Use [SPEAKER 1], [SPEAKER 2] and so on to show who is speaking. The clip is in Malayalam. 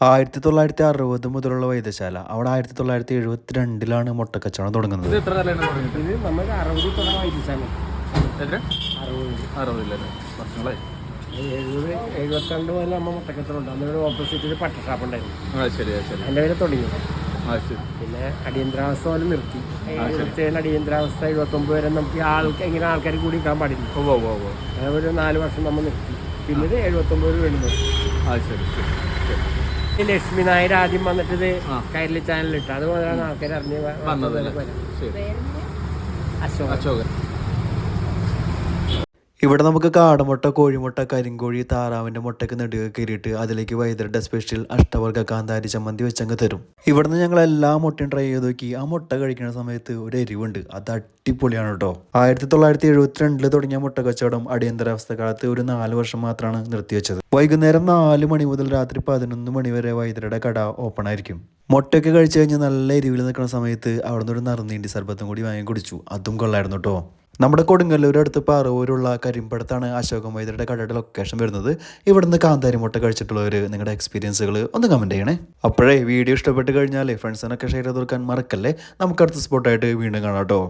[SPEAKER 1] ആയിരത്തി തൊള്ളായിരത്തി അറുപത് മുതലുള്ള വൈദ്യശാല. അവിടെ ആയിരത്തി തൊള്ളായിരത്തി എഴുപത്തിരണ്ടിലാണ് മുട്ടക്കച്ചവടം തുടങ്ങുന്നത്
[SPEAKER 2] എഴുപത്തിരണ്ട് മുതൽ അന്നൊരു പട്ട ഷാപ്പ് ഉണ്ടായിരുന്നു
[SPEAKER 3] ആ ശരി ആ ശരി.
[SPEAKER 2] അതിന്റെ പേര് തുടങ്ങി
[SPEAKER 3] ആ ശരി.
[SPEAKER 2] പിന്നെ അടിയന്തരാവസ്ഥ പോലെ നിർത്തി. എഴുപത്തേഴ് അടിയന്തരാവസ്ഥ എഴുപത്തൊമ്പത് വരെ നമുക്ക് ആൾക്ക് എങ്ങനെ ആൾക്കാർ കൂടി നിൽക്കാൻ പാടില്ല.
[SPEAKER 3] ഓ ഓ ഓ ഓ
[SPEAKER 2] അങ്ങനെ ഒരു നാല് വർഷം നമ്മൾ നിർത്തി. പിന്നീട് എഴുപത്തൊമ്പത് വീണ്ടും നിർത്തി.
[SPEAKER 3] ആ ശരി ശരി.
[SPEAKER 2] ലക്ഷ്മി നായർ ആദ്യം വന്നിട്ട് ഇത്
[SPEAKER 3] ആ.
[SPEAKER 2] കൈരളി ചാനലിലിട്ട് അതുപോലെയാണ് ആൾക്കാർ അറിഞ്ഞ് അശോകൻ.
[SPEAKER 3] അശോകൻ.
[SPEAKER 1] ഇവിടെ നമുക്ക് കാടമുട്ട കോഴിമുട്ട കരിങ്കോഴി താറാവിന്റെ മുട്ടയ്ക്ക് നെടുക കയറിയിട്ട് അതിലേക്ക് വൈദ്യരുടെ സ്പെഷ്യൽ അഷ്ടവർഗ കാന്താരി ചമ്മന്തി വെച്ചങ്ങ് തരും. ഇവിടുന്ന് ഞങ്ങൾ എല്ലാ മുട്ടയും ട്രൈ ചെയ്ത് നോക്കി. ആ മുട്ട കഴിക്കുന്ന സമയത്ത് ഒരു എരിവുണ്ട്. അത് അടിപൊളിയാണ് കേട്ടോ ആയിരത്തി തൊള്ളായിരത്തി എഴുപത്തിരണ്ടിൽ തുടങ്ങിയ മുട്ട കച്ചവടം അടിയന്തരാവസ്ഥ കാലത്ത് ഒരു നാല് വർഷം മാത്രമാണ് നിർത്തിവെച്ചത്. വൈകുന്നേരം നാല് മണി മുതൽ രാത്രി പതിനൊന്ന് മണി വരെ വൈദ്യരുടെ കട ഓപ്പൺ ആയിരിക്കും. മുട്ടയൊക്കെ കഴിച്ചു കഴിഞ്ഞ് നല്ല എരിവിൽ നിൽക്കുന്ന സമയത്ത് അവിടുന്ന് ഒരു നറുനീണ്ടി സർബത്തും കൂടി വാങ്ങി കുടിച്ചു. അതും കൊള്ളായിരുന്നു കേട്ടോ നമ്മുടെ കൊടുങ്ങല്ലൂർ അടുത്ത് പാറവൂരുള്ള കരിമ്പടത്താണ് അശോക വൈദ്യരുടെ കടയുടെ ലൊക്കേഷൻ വരുന്നത്. ഇവിടുന്ന് കാന്താരി മുട്ട കഴിച്ചിട്ടുള്ളവർ നിങ്ങളുടെ എക്സ്പീരിയൻസുകൾ ഒന്ന് കമന്റ് ചെയ്യണേ. അപ്പോഴേ വീഡിയോ ഇഷ്ടപ്പെട്ട് കഴിഞ്ഞാൽ ഫ്രണ്ട്സിനൊക്കെ ഷെയർ ചെയ്ത് കൊടുക്കാൻ മറക്കല്ലേ? നമുക്ക് അടുത്ത സ്പോട്ടായിട്ട് വീണ്ടും കാണാം കേട്ടോ